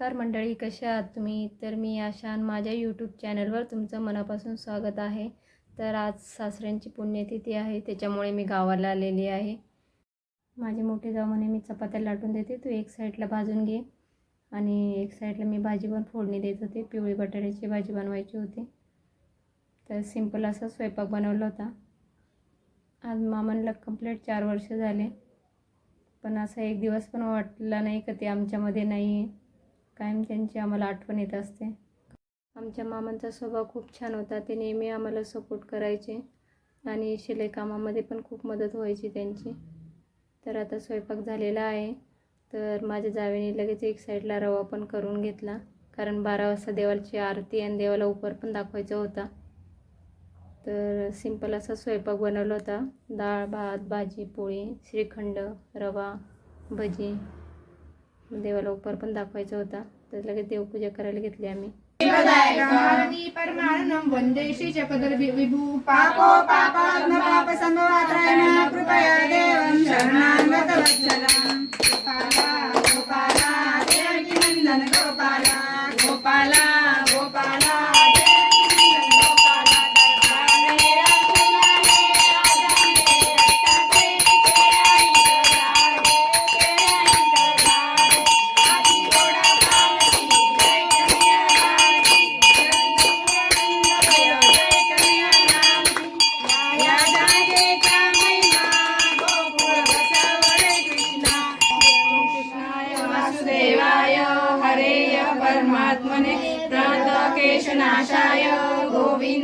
नमस्कार मंडळी कशा आहात तुम्ही? तर मी आशान माझ्या यूट्यूब चॅनलवर तुमचं मनापासून स्वागत आहे. तर आज सासऱ्यांची पुण्यतिथी आहे त्याच्यामुळे मी गावाला आलेली आहे. माझे मोठे जाऊ म्हणे मी चपात्या लाटून देते तू एक साईडला भाजून घे. आणि एक साईडला मी भाजी पण फोडणी देत होते पिवळी बटाट्याची भाजी बनवायची होती. तर सिंपल असा स्वयंपाक बनवला होता. आज मामांना कंप्लीट चार वर्ष झाले. पण असा एक दिवस पण वाटला नाही का ते आमच्यामध्ये नाही आहे कायम त्यांची आम्हाला आठवण येत असते. आमच्या मामांचा स्वभाव खूप छान होता. ते नेहमी आम्हाला सपोर्ट करायचे आणि शिलाई कामामध्ये पण खूप मदत व्हायची त्यांची. तर आता स्वयंपाक झालेला आहे. तर माझ्या जावेने लगेच एक साईडला रवा पण करून घेतला. कारण बारा वाजता देवाची आरती आणि देवाला उपर पण दाखवायचा होता. तर सिंपल असा स्वयंपाक बनवला होता. डाळ भात भाजी पोळी श्रीखंड रवा भजी. देवाला उपर पण दाखवायचा होता. तर लगेच देवपूजा करायला घेतली आम्ही. शिवदायकानि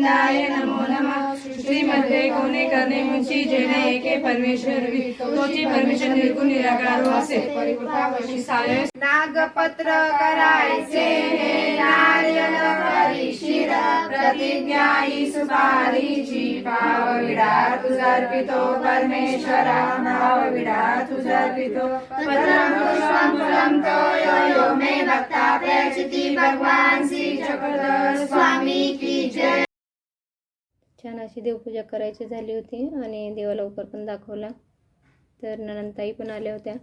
गोविंदाय नमो नमः। श्रीमध्ये कोणे करणे मुंची जेणे एके परमेश्वर तोची परमेश्वर निर्गुण निराकार असे। नागपत्र करायचे हे नारियल परिशिर। प्रतिज्ञा ही सुपारीची पावविडा तुझर्पितो परमेश्वरा भावविडा तुझर्पितो। पत्रं पुष्पं फुलं तोयो यो मे भक्ता प्रयचिति भगवान श्री चक्रधर छान अशी देवपूजा करायची झाली होती आणि देवाला उपर पण दाखवला. तर ननंताई पण आल्या होत्या.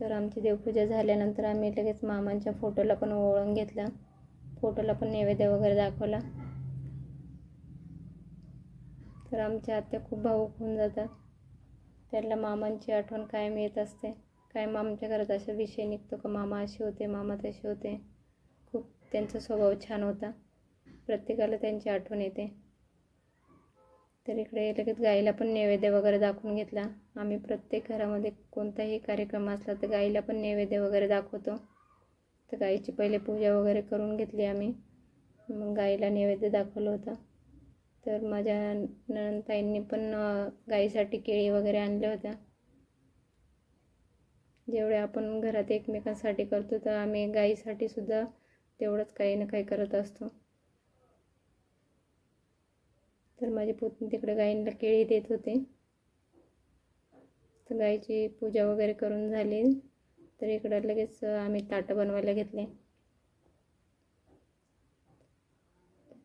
तर आमची देवपूजा झाल्यानंतर आम्ही लगेच मामांच्या फोटोला पण ओळून घेतला. फोटोला पण नैवेद्य वगैरे दाखवला. तर आमच्या आत्या खूप भाऊक होऊन जातात. त्यांना मामांची आठवण कायम येत असते. कायम आमच्या घरात असा विषय निघतो का मामा असे होते मामा तसे होते. खूप त्यांचा स्वभाव छान होता. प्रत्येकाला त्यांची आठवण येते. तर इकडे लगेच गाईला पण नैवेद्य वगैरे दाखवून घेतला. आम्ही प्रत्येक घरामध्ये कोणताही कार्यक्रम असला तर गाईला पण नैवेद्य वगैरे दाखवतो. तर गाईची पहिले पूजा वगैरे करून घेतली आम्ही. मग गाईला नैवेद्य दाखवलं होतं. तर माझ्या नणंदताईंनी पण गाईसाठी केळी वगैरे आणल्या होत्या. जेवढे आपण घरात एकमेकांसाठी करतो तर आम्ही गाईसाठी सुद्धा तेवढंच काही ना काही करत असतो. तर माझे पुतणी तिकडे गाईंना केळी देत होते. तर गाईची पूजा वगैरे करून झाली. तर इकडं लगेच आम्ही ताटं बनवायला घेतले.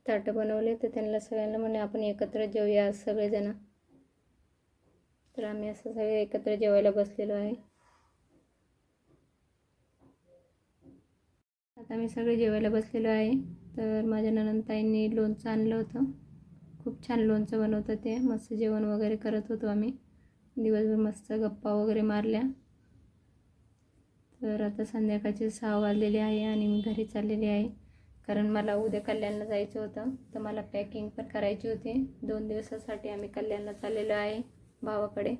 ताटं बनवले तर त्यांना सगळ्यांना म्हणे आपण एकत्र जेवूया आज सगळेजण. तर आम्ही असं सगळे एकत्र जेवायला बसलेलो आहे. आता मी सगळे जेवायला बसलेलो आहे. तर माझ्या ननंदताईंनी लोणचं आणलं होतं. खूप छान लोणचं बनवतं ते. मस्त जेवण वगैरे करत होतो आम्ही. दिवसभर मस्त गप्पा वगैरे मारल्या. तर आता संध्याकाळचे सहा वाजलेले आहे आणि मी घरी चाललेली आहे. कारण मला उद्या कल्याणला जायचं होतं. तर मला पॅकिंग पण करायची होती. दोन दिवसासाठी आम्ही कल्याणला चाललेलो आहे भावाकडे.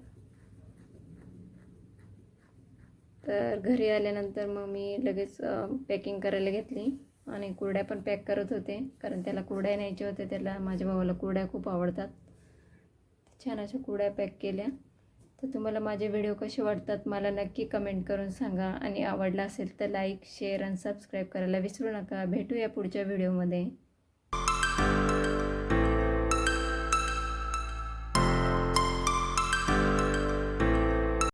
तर घरी आल्यानंतर मग मी लगेच पॅकिंग करायला घेतली. आणि कुरड्या पण पॅक करत होते. कारण त्याला कुरड्या न्यायच्या होत्या त्याला माझ्या भावाला कुरड्या खूप आवडतात. छान अशा कुरड्या पॅक केल्या. तर तुम्हाला माझे व्हिडिओ कसे वाटतात मला नक्की कमेंट करून सांगा. आणि आवडला असेल तर लाईक शेअर आणि सबस्क्राईब करायला विसरू नका. भेटूया पुढच्या व्हिडिओमध्ये.